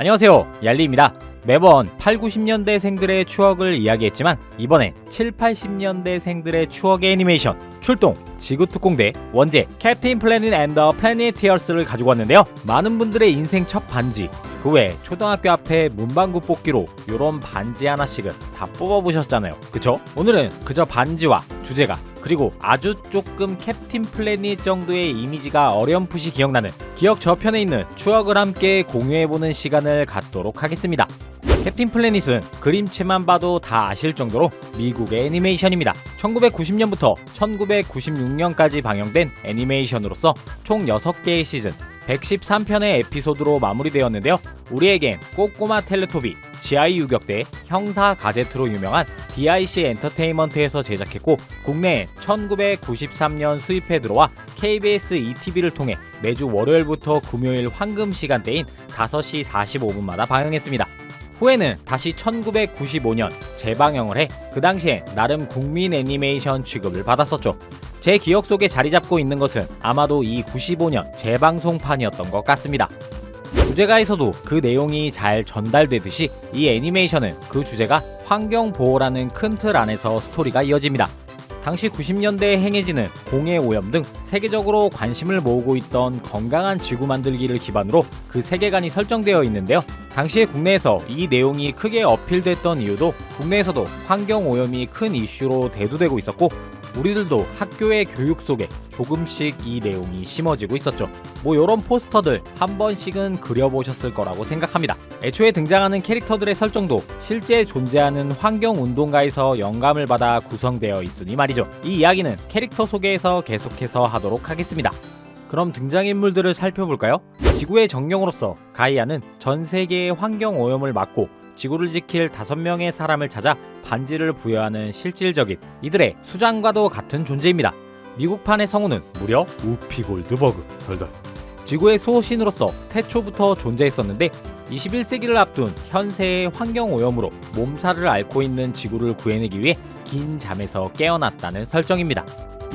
안녕하세요. 얄리입니다. 매번 8, 90년대 생들의 추억을 이야기했지만 이번엔 7, 80년대 생들의 추억의 애니메이션 출동! 지구특공대 원제 캡틴 플래닛 앤더 플래니티어스를 가지고 왔는데요. 많은 분들의 인생 첫 반지. 그외 초등학교 앞에 문방구 뽑기로 요런 반지 하나씩은 다 뽑아보셨잖아요. 그쵸? 오늘은 그저 반지와 주제가 그리고 아주 조금 캡틴 플래닛 정도의 이미지가 어렴풋이 기억나는 기억 저편에 있는 추억을 함께 공유해보는 시간을 갖도록 하겠습니다 캡틴 플래닛은 그림체만 봐도 다 아실 정도로 미국의 애니메이션입니다. 1990년부터 1996년까지 방영된 애니메이션으로서 총 6개의 시즌, 113편의 에피소드로 마무리되었는데요. 우리에겐 꼬꼬마 텔레토비, 지아이 유격대, 형사 가제트로 유명한 DIC 엔터테인먼트에서 제작했고 국내에 1993년 수입해 들어와 KBS ETV를 통해 매주 월요일부터 금요일 황금 시간대인 5시 45분마다 방영했습니다. 후에는 다시 1995년 재방영을 해 그 당시에 나름 국민 애니메이션 취급을 받았었죠. 제 기억 속에 자리 잡고 있는 것은 아마도 이 95년 재방송판이었던 것 같습니다. 주제가에서도 그 내용이 잘 전달되듯이 이 애니메이션은 그 주제가 환경 보호라는 큰 틀 안에서 스토리가 이어집니다. 당시 90년대에 행해지는 공해 오염 등 세계적으로 관심을 모으고 있던 건강한 지구 만들기를 기반으로 그 세계관이 설정되어 있는데요. 당시에 국내에서 이 내용이 크게 어필됐던 이유도 국내에서도 환경 오염이 큰 이슈로 대두되고 있었고 우리들도 학교의 교육 속에 조금씩 이 내용이 심어지고 있었죠. 뭐 요런 포스터들 한 번씩은 그려보셨을 거라고 생각합니다. 애초에 등장하는 캐릭터들의 설정도 실제 존재하는 환경 운동가에서 영감을 받아 구성되어 있으니 말이죠. 이 이야기는 캐릭터 소개에서 계속해서 하도록 하겠습니다. 그럼 등장인물들을 살펴볼까요? 지구의 정령으로서 가이아는 전 세계의 환경 오염을 막고 지구를 지킬 다섯 명의 사람을 찾아 반지를 부여하는 실질적인 이들의 수장과도 같은 존재입니다. 미국판의 성우는 무려 우피 골드버그 덜덜. 지구의 수호신으로서 태초부터 존재했었는데 21세기를 앞둔 현세의 환경 오염으로 몸살을 앓고 있는 지구를 구해내기 위해 긴 잠에서 깨어났다는 설정입니다.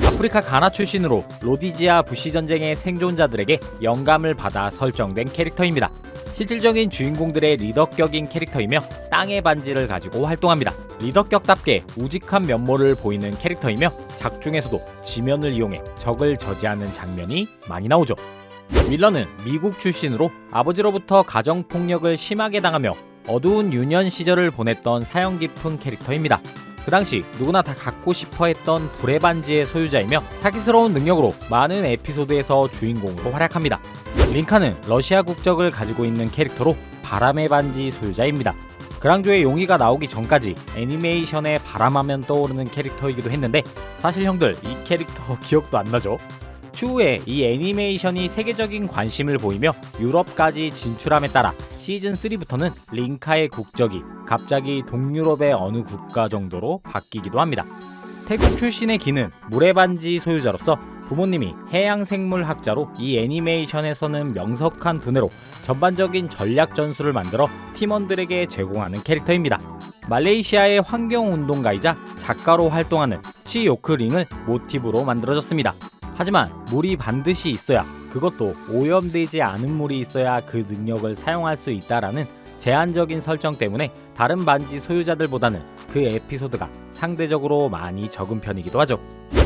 아프리카 가나 출신으로 로디지아 부시 전쟁의 생존자들에게 영감을 받아 설정된 캐릭터입니다. 실질적인 주인공들의 리더격인 캐릭터이며 땅의 반지를 가지고 활동합니다. 리더격답게 우직한 면모를 보이는 캐릭터이며 작중에서도 지면을 이용해 적을 저지하는 장면이 많이 나오죠. 윌런은 미국 출신으로 아버지로부터 가정폭력을 심하게 당하며 어두운 유년 시절을 보냈던 사형 깊은 캐릭터입니다. 그 당시 누구나 다 갖고 싶어 했던 불의 반지의 소유자이며 사기스러운 능력으로 많은 에피소드에서 주인공으로 활약합니다. 링카는 러시아 국적을 가지고 있는 캐릭터로 바람의 반지 소유자입니다. 그랑조의 용의가 나오기 전까지 애니메이션에 바람하면 떠오르는 캐릭터이기도 했는데 사실 형들 이 캐릭터 기억도 안 나죠? 추후에 이 애니메이션이 세계적인 관심을 보이며 유럽까지 진출함에 따라 시즌 3부터는 링카의 국적이 갑자기 동유럽의 어느 국가 정도로 바뀌기도 합니다. 태국 출신의 기는 물의 반지 소유자로서 부모님이 해양생물학자로 이 애니메이션에서는 명석한 두뇌로 전반적인 전략 전술을 만들어 팀원들에게 제공하는 캐릭터입니다. 말레이시아의 환경운동가이자 작가로 활동하는 시요크링을 모티브로 만들어졌습니다. 하지만 물이 반드시 있어야 그것도 오염되지 않은 물이 있어야 그 능력을 사용할 수 있다라는 제한적인 설정 때문에 다른 반지 소유자들보다는 그 에피소드가 상대적으로 많이 적은 편이기도 하죠.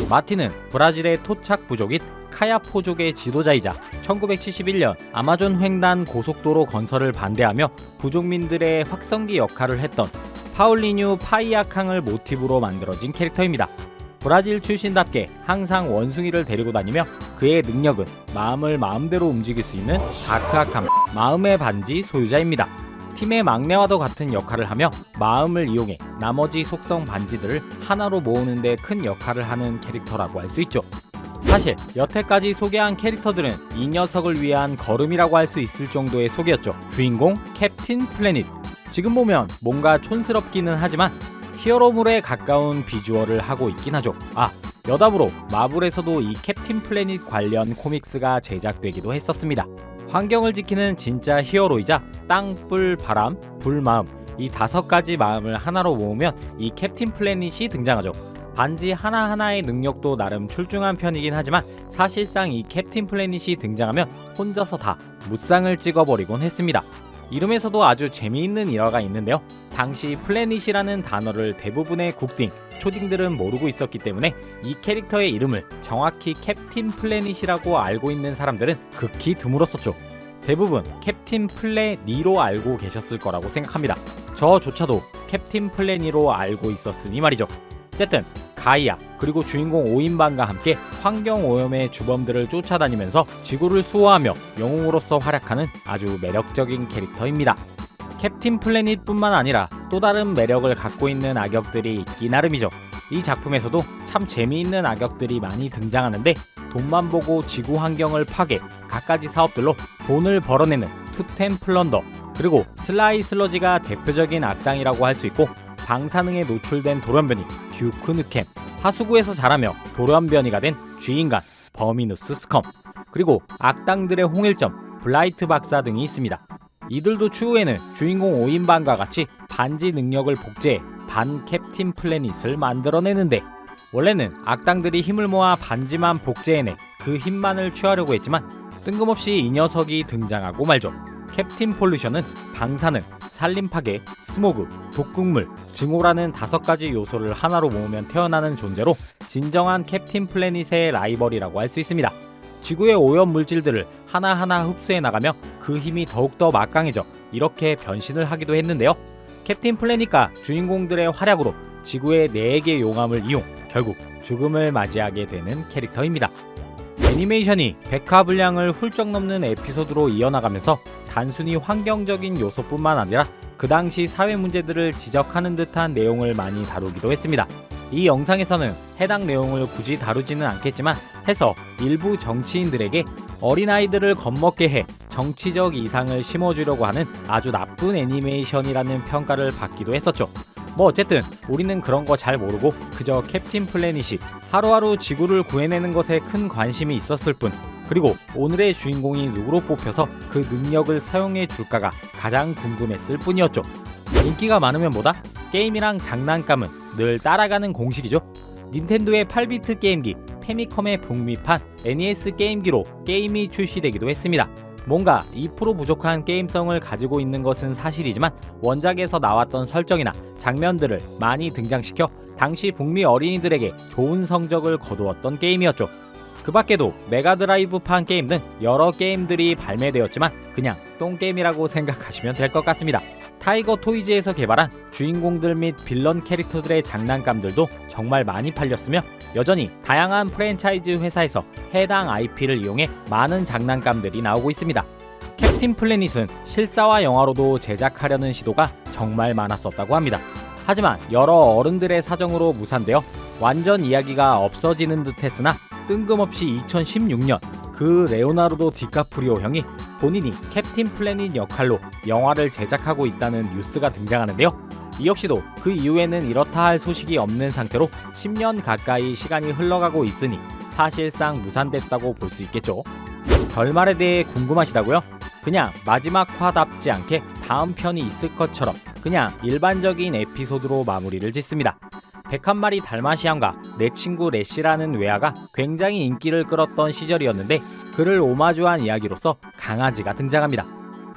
마틴은 브라질의 토착 부족인 카야포족의 지도자이자 1971년 아마존 횡단 고속도로 건설을 반대하며 부족민들의 확성기 역할을 했던 파울리뉴 파이아캉을 모티브로 만들어진 캐릭터입니다. 브라질 출신답게 항상 원숭이를 데리고 다니며 그의 능력은 마음을 마음대로 움직일 수 있는 다크아캄 마음의 반지 소유자입니다. 팀의 막내와도 같은 역할을 하며 마음을 이용해 나머지 속성 반지들을 하나로 모으는 데 큰 역할을 하는 캐릭터라고 할 수 있죠. 사실 여태까지 소개한 캐릭터들은 이 녀석을 위한 걸음이라고 할 수 있을 정도의 속이었죠. 주인공 캡틴 플래닛. 지금 보면 뭔가 촌스럽기는 하지만 히어로물에 가까운 비주얼을 하고 있긴 하죠. 아, 여담으로 마블에서도 이 캡틴 플래닛 관련 코믹스가 제작되기도 했었습니다. 환경을 지키는 진짜 히어로이자 땅, 뿔, 바람, 불, 마음 이 다섯 가지 마음을 하나로 모으면 이 캡틴 플래닛이 등장하죠. 반지 하나하나의 능력도 나름 출중한 편이긴 하지만 사실상 이 캡틴 플래닛이 등장하면 혼자서 다 무쌍을 찍어버리곤 했습니다. 이름에서도 아주 재미있는 일화가 있는데요. 당시 플래닛이라는 단어를 대부분의 국딩, 초딩들은 모르고 있었기 때문에 이 캐릭터의 이름을 정확히 캡틴 플래닛이라고 알고 있는 사람들은 극히 드물었었죠. 대부분 캡틴 플래니로 알고 계셨을 거라고 생각합니다. 저조차도 캡틴 플래니로 알고 있었으니 말이죠. 어쨌든 가이아 그리고 주인공 오인반과 함께 환경 오염의 주범들을 쫓아다니면서 지구를 수호하며 영웅으로서 활약하는 아주 매력적인 캐릭터입니다. 캡틴 플래닛뿐만 아니라 또 다른 매력을 갖고 있는 악역들이 있기 나름이죠. 이 작품에서도 참 재미있는 악역들이 많이 등장하는데 돈만 보고 지구 환경을 파괴, 갖가지 사업들로 돈을 벌어내는 투템 플런더, 그리고 슬라이 슬러지가 대표적인 악당이라고 할 수 있고 방사능에 노출된 돌연변이 듀크 느캠, 하수구에서 자라며 돌연변이가 된 쥐인간 버미누스 스컴, 그리고 악당들의 홍일점 블라이트 박사 등이 있습니다. 이들도 추후에는 주인공 오인반과 같이 반지 능력을 복제해 반 캡틴 플래닛을 만들어내는데 원래는 악당들이 힘을 모아 반지만 복제해내 그 힘만을 취하려고 했지만 뜬금없이 이 녀석이 등장하고 말죠. 캡틴 폴루션은 방사능, 산림 파괴, 스모그, 독극물, 증오라는 다섯 가지 요소를 하나로 모으면 태어나는 존재로 진정한 캡틴 플래닛의 라이벌이라고 할 수 있습니다. 지구의 오염 물질들을 하나하나 흡수해 나가며 그 힘이 더욱더 막강해져 이렇게 변신을 하기도 했는데요. 캡틴 플래닛과 주인공들의 활약으로 지구의 4개 용암을 이용 결국 죽음을 맞이하게 되는 캐릭터입니다. 애니메이션이 백화 분량을 훌쩍 넘는 에피소드로 이어나가면서 단순히 환경적인 요소뿐만 아니라 그 당시 사회 문제들을 지적하는 듯한 내용을 많이 다루기도 했습니다. 이 영상에서는 해당 내용을 굳이 다루지는 않겠지만 해서 일부 정치인들에게 어린아이들을 겁먹게 해 정치적 이상을 심어주려고 하는 아주 나쁜 애니메이션이라는 평가를 받기도 했었죠. 뭐 어쨌든 우리는 그런 거 잘 모르고 그저 캡틴 플래닛이 하루하루 지구를 구해내는 것에 큰 관심이 있었을 뿐 그리고 오늘의 주인공이 누구로 뽑혀서 그 능력을 사용해 줄까가 가장 궁금했을 뿐이었죠. 인기가 많으면 뭐다? 게임이랑 장난감은 늘 따라가는 공식이죠. 닌텐도의 8비트 게임기 페미컴의 북미판 NES 게임기로 게임이 출시되기도 했습니다. 뭔가 2% 부족한 게임성을 가지고 있는 것은 사실이지만 원작에서 나왔던 설정이나 장면들을 많이 등장시켜 당시 북미 어린이들에게 좋은 성적을 거두었던 게임이었죠. 그 밖에도 메가드라이브판 게임 등 여러 게임들이 발매되었지만 그냥 똥게임이라고 생각하시면 될 것 같습니다. 타이거 토이즈에서 개발한 주인공들 및 빌런 캐릭터들의 장난감들도 정말 많이 팔렸으며 여전히 다양한 프랜차이즈 회사에서 해당 IP를 이용해 많은 장난감들이 나오고 있습니다. 캡틴 플래닛은 실사화 영화로도 제작하려는 시도가 정말 많았었다고 합니다. 하지만 여러 어른들의 사정으로 무산되어 완전 이야기가 없어지는 듯 했으나 뜬금없이 2016년 그 레오나르도 디카프리오 형이 본인이 캡틴 플래닛 역할로 영화를 제작하고 있다는 뉴스가 등장하는데요. 이 역시도 그 이후에는 이렇다 할 소식이 없는 상태로 10년 가까이 시간이 흘러가고 있으니 사실상 무산됐다고 볼 수 있겠죠. 결말에 대해 궁금하시다고요? 그냥 마지막 화답지 않게 다음 편이 있을 것처럼 그냥 일반적인 에피소드로 마무리를 짓습니다. 101마리 달마시안과 내 친구 레시라는 외아가 굉장히 인기를 끌었던 시절이었는데 그를 오마주한 이야기로서 강아지가 등장합니다.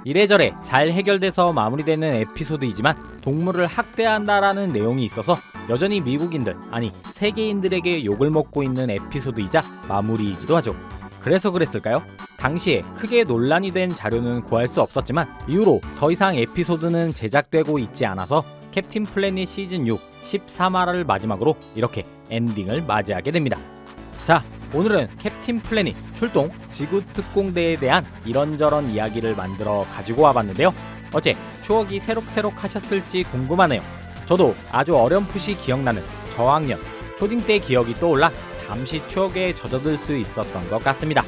이래저래 잘 해결돼서 마무리되는 에피소드이지만 동물을 학대한다라는 내용이 있어서 여전히 미국인들 아니 세계인들에게 욕을 먹고 있는 에피소드이자 마무리이기도 하죠. 그래서 그랬을까요? 당시에 크게 논란이 된 자료는 구할 수 없었지만 이후로 더 이상 에피소드는 제작되고 있지 않아서 캡틴 플래닛 시즌 6 14화를 마지막으로 이렇게 엔딩을 맞이하게 됩니다. 자, 오늘은 캡틴 플래닛 출동 지구 특공대에 대한 이런저런 이야기를 만들어 가지고 와봤는데요. 어째 추억이 새록새록 하셨을지 궁금하네요. 저도 아주 어렴풋이 기억나는 저학년 초딩 때 기억이 떠올라 잠시 추억에 젖어들 수 있었던 것 같습니다.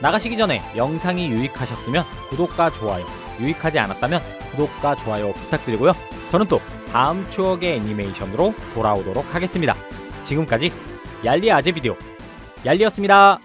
나가시기 전에 영상이 유익하셨으면 구독과 좋아요, 유익하지 않았다면 구독과 좋아요 부탁드리고요. 저는 또 다음 추억의 애니메이션으로 돌아오도록 하겠습니다. 지금까지 얄리 아재 비디오 얄리였습니다.